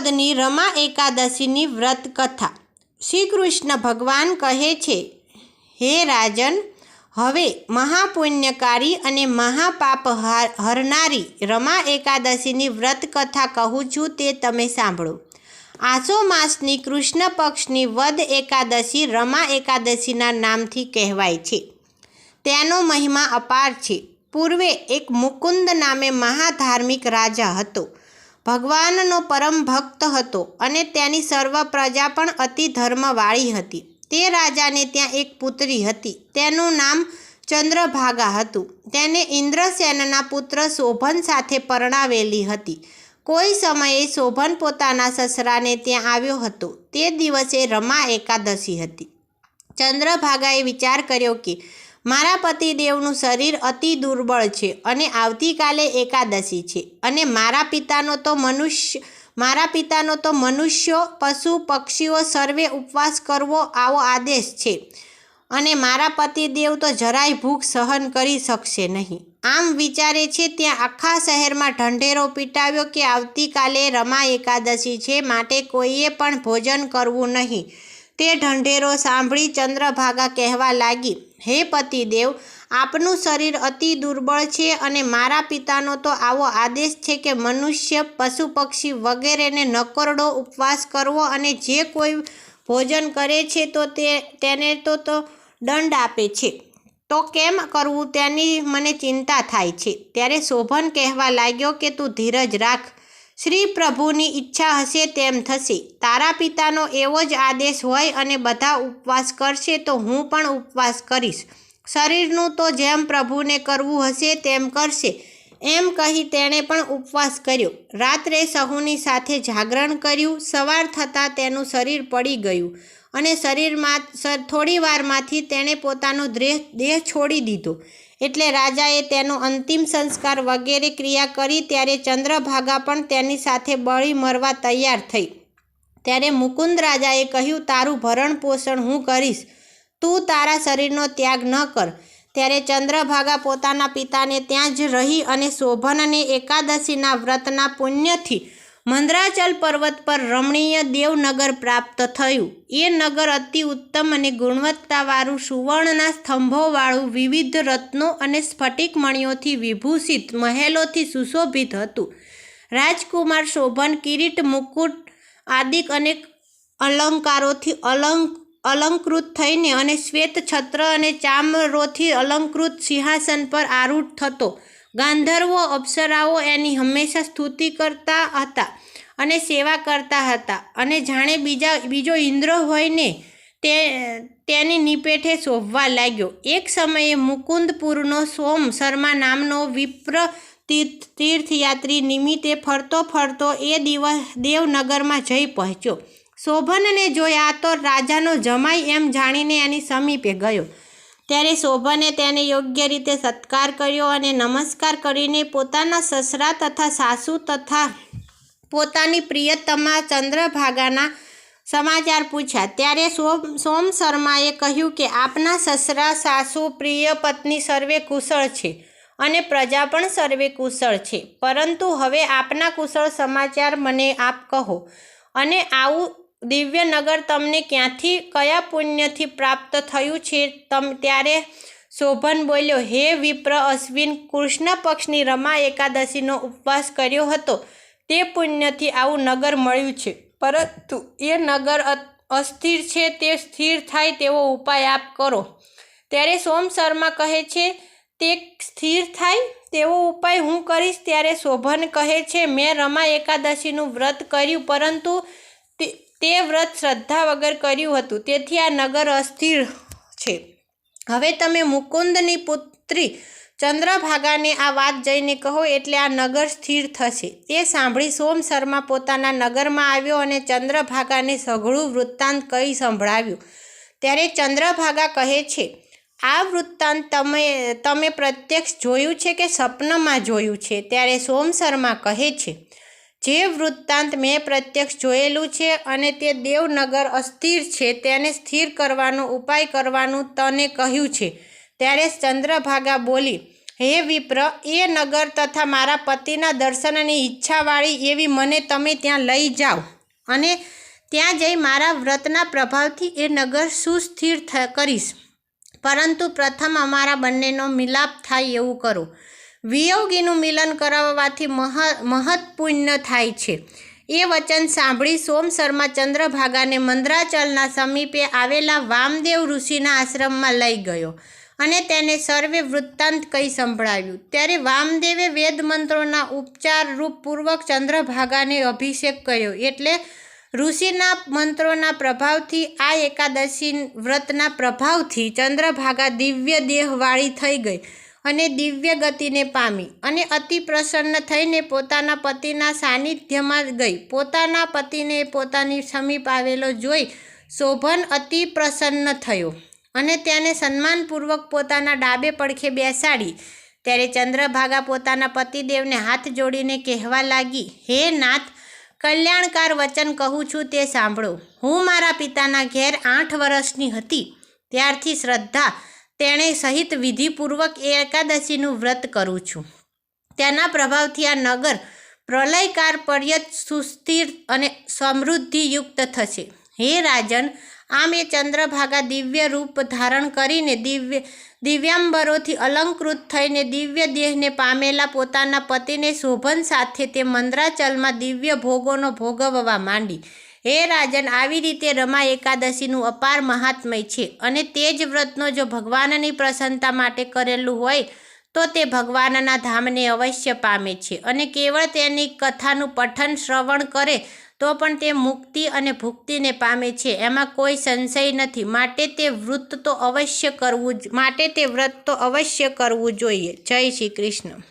વદની રમા એકાદશીની વ્રત કથા. શ્રી કૃષ્ણ ભગવાન કહે છે, હે રાજન, હવે મહાપુણ્યકારી અને મહાપાપ હાર- હરનારી રમા એકાદશીની વ્રત કથા કહું છું તે તમે સાંભળો. આસો માસની કૃષ્ણ પક્ષની વદ એકાદશી રમા એકાદશીના નામથી કહેવાય છે. તેનો મહિમા અપાર છે. પૂર્વે એક મુકુંદ નામે મહાધાર્મિક રાજા હતો. ભગવાનનો પરમ ભક્ત હતો અને તેની સર્વ પ્રજા પણ અતિ ધર્મવાળી હતી. તે રાજાને ત્યાં એક પુત્રી હતી. તેનું નામ ચંદ્રભાગા હતું. તેને ઇન્દ્રસેનના પુત્ર શોભન સાથે પરણાવેલી હતી. કોઈ સમયે શોભન પોતાના સસરાને ત્યાં આવ્યો હતો. તે દિવસે રમા એકાદશી હતી. ચંદ્રભાગાએ વિચાર કર્યો કે મારા પતિદેવનું શરીર અતિ દુર્બળ છે અને આવતીકાલે એકાદશી છે. અને મારા પિતાનો તો મનુષ્ય, મારા પિતાનો તો મનુષ્યો, પશુ, પક્ષીઓ સર્વે ઉપવાસ કરવો આવો આદેશ છે. અને મારા પતિદેવ તો જરાય ભૂખ સહન કરી શકશે નહીં. આમ વિચારે છે ત્યાં આખા શહેરમાં ઢંઢેરો પીટાવ્યો કે આવતીકાલે રમા એકાદશી છે, માટે કોઈએ પણ ભોજન કરવું નહીં. તે ઢંઢેરો સાંભળી ચંદ્રભાગા કહેવા લાગી, હે પતિદેવ, આપનું શરીર અતિ દુર્બળ છે અને મારા પિતાનો તો આવો આદેશ છે કે મનુષ્ય, પશુ પક્ષી વગેરેને નકોરડો ઉપવાસ કરવો અને જે કોઈ ભોજન કરે છે તો તે, તેને તો તો દંડ આપે છે. તો કેમ કરવું? તેની મને ચિંતા થાય છે. ત્યારે શોભન કહેવા લાગ્યો કે, તું ધીરજ રાખ શ્રી પ્રભુની ઈચ્છા હશે તેમ થશે. તારા પિતાનો એવો જ આદેશ હોય અને બધા ઉપવાસ કરશે તો હું પણ ઉપવાસ કરીશ. શરીરનું તો જેમ પ્રભુને કરવું હશે તેમ કરશે. એમ કહી તેણે પણ ઉપવાસ કર્યો. રાત્રે સહુની સાથે જાગરણ કર્યું. સવાર થતાં તેનું શરીર પડી ગયું અને શરીરમાં થોડી વારમાંથી તેણે પોતાનો દ્રેહ, દેહ છોડી દીધો. એટલે રાજાએ તેનો અંતિમ સંસ્કાર વગેરે ક્રિયા કરી ત્યારે ચંદ્રભાગા પણ તેની સાથે બળી મરવા તૈયાર થઈ. ત્યારે મુકુંદ રાજાએ કહ્યું, તારું ભરણ પોષણ હું કરીશ. તું તારા શરીરનો ત્યાગ ન કર. ત્યારે ચંદ્રભાગા પોતાના પિતાને ત્યાં જ રહી અને શોભનને એકાદશીના વ્રતના પુણ્યથી મંદ્રાચલ પર્વત પર રમણીય દેવનગર પ્રાપ્ત થયું. એ નગર અતિ ઉત્તમ અને ગુણવત્તાવાળું સુવર્ણના સ્તંભોવાળું વિવિધ રત્નો અને સ્ફટિક મણિઓથી વિભૂષિત મહેલોથી સુશોભિત હતું. રાજકુમાર શોભન, કિરીટ મુકુટ આદિક અનેક અલંકારોથી અલંક, અલંકૃત થઈને અને શ્વેત છત્ર અને ચામરોથી અલંકૃત સિંહાસન પર આરૂઢ થતો. ગાંધર્વો અપ્સરાઓ એની હંમેશા સ્તુતિ કરતા હતા અને સેવા કરતા હતા અને જાણે બીજા, બીજો ઇન્દ્ર હોય ને તે, તેની નિપેઠે શોભવા લાગ્યો. એક સમયે મુકુંદપુરનો સોમ શર્મા નામનો વિપ્ર તીર્થ, તીર્થયાત્રી નિમિત્તે ફરતો ફરતો એ દિવસ દેવનગરમાં જઈ પહોંચ્યો. શોભનને જોયા તો રાજાનો જમાઈ એમ જાણીને એની સમીપે ગયો. ત્યારે શોભને તેને યોગ્ય રીતે સત્કાર કર્યો અને નમસ્કાર કરીને પોતાના સસરા તથા સાસુ તથા પોતાની પ્રિયતમા ચંદ્રભાગાના સમાચાર પૂછ્યા. ત્યારે સોમ સોમ શર્માએ કહ્યું કે, આપના સસરા, સાસુ, પ્રિય પત્ની સર્વે કુશળ છે અને પ્રજા પણ સર્વે કુશળ છે. પરંતુ હવે આપના કુશળ સમાચાર મને આપ કહો અને આવું દિવ્ય નગર તમને ક્યાંથી, કયા પુણ્યથી પ્રાપ્ત થયું છે? તમ, ત્યારે શોભન બોલ્યો, હે વિપ્ર અશ્વિન, કૃષ્ણ પક્ષની રમા એકાદશીનો ઉપવાસ કર્યો હતો. તે પુણ્યથી આવું નગર મળ્યું છે. પરંતુ એ નગર અસ્થિર છે, તે સ્થિર થાય તેવો ઉપાય આપ કરો. ત્યારે સોમ શર્મા કહે છે, તે સ્થિર થાય તેવો ઉપાય હું કરીશ. ત્યારે શોભન કહે છે, મેં રમા એકાદશીનું વ્રત કર્યું, પરંતુ તે તે વ્રત શ્રદ્ધા વગર કર્યું હતું. તેથી આ નગર અસ્થિર છે. હવે તમે મુકુંદની પુત્રી ચંદ્રભાગાને આ વાત જઈને કહો એટલે આ નગર સ્થિર થશે. તે સાંભળી સોમ શર્મા પોતાના નગરમાં આવ્યો અને ચંદ્રભાગાને સઘળું વૃત્તાંત કહી સંભળાવ્યું. ત્યારે ચંદ્રભાગા કહે છે, આ વૃત્તાંત તમે તમે પ્રત્યક્ષ જોયું છે કે સ્વપ્નમાં જોયું છે? ત્યારે સોમ શર્મા કહે છે જે વૃત્તાંત મેં પ્રત્યક્ષ જોયેલું છે અને તે દેવનગર અસ્થિર છે, તેને સ્થિર કરવાનો ઉપાય કરવાનું તને કહ્યું છે. ત્યારે ચંદ્રભાગા બોલી, હે વિપ્ર, એ નગર તથા મારા પતિના દર્શનની ઈચ્છાવાળી એવી મને તમે ત્યાં લઈ જાઓ. અને ત્યાં જઈ મારા વ્રતના પ્રભાવથી એ નગર સુસ્થિર કરીશ. પરંતુ પ્રથમ અમારા બંનેનો મિલાપ થાય એવું કરો. વિયોગીનું મિલન કરાવવાથી મહ મહત પુણ્ય થાય છે. એ વચન સાંભળી સોમ શર્મા ચંદ્રભાગાને મંદ્રાચલના સમીપે આવેલા વામદેવ ઋષિના આશ્રમમાં લઈ ગયો અને તેને સર્વે વૃત્તાંત કહી સંભળાવ્યું. ત્યારે વામદેવે વેદ મંત્રોના ઉપચાર રૂપપૂર્વક ચંદ્રભાગાને અભિષેક કર્યો એટલે ઋષિના મંત્રોના પ્રભાવથી, આ એકાદશી વ્રતના પ્રભાવથી ચંદ્રભાગા દિવ્ય દેહવાળી થઈ ગઈ. અને દિવ્ય ગતિને પામી અને અતિ પ્રસન્ન થઈને પોતાના પતિના સાનિધ્યમાં ગઈ. પોતાના પતિને પોતાની સમીપ આવેલો જોઈ શોભન અતિ પ્રસન્ન થયો અને તેને સન્માનપૂર્વક પોતાના ડાબે પડખે બેસાડી. ત્યારે ચંદ્રભાગા પોતાના પતિદેવને હાથ જોડીને કહેવા લાગી, હે નાથ, કલ્યાણકાર વચન કહું છું તે સાંભળો. હું મારા પિતાના ઘેર આઠ વર્ષની હતી. ત્યારથી શ્રદ્ધા તેણે સહિત વિધિપૂર્વક એ એકાદશીનું વ્રત કરું છું. તેના પ્રભાવથી આ નગર પ્રલયકાર પર્યત સુસ્થિર અને સમૃદ્ધિયુક્ત થશે. હે રાજન, આમ એ ચંદ્રભાગા દિવ્ય રૂપ ધારણ કરીને દિવ્ય, દિવ્યાંબરોથી અલંકૃત થઈને દિવ્ય દેહને પામેલા પોતાના પતિને શોભન સાથે તે મંદ્રાચલમાં દિવ્ય ભોગોનો ભોગવવા માંડી. હે રાજન, આવી રીતે રમા એકાદશીનું અપાર મહાત્મય છે અને તે જ વ્રતનો જો ભગવાનની પ્રસન્નતા માટે કરેલું હોય, તો તે ભગવાનના ધામને અવશ્ય પામે છે અને કેવળ તેની કથાનું પઠન શ્રવણ કરે, તો પણ તે મુક્તિ અને ભુક્તિને પામે છે. એમાં કોઈ સંશય નથી. માટે તે વ્રત તો અવશ્ય કરવું માટે તે વ્રત તો અવશ્ય કરવું જોઈએ. જય શ્રી કૃષ્ણ.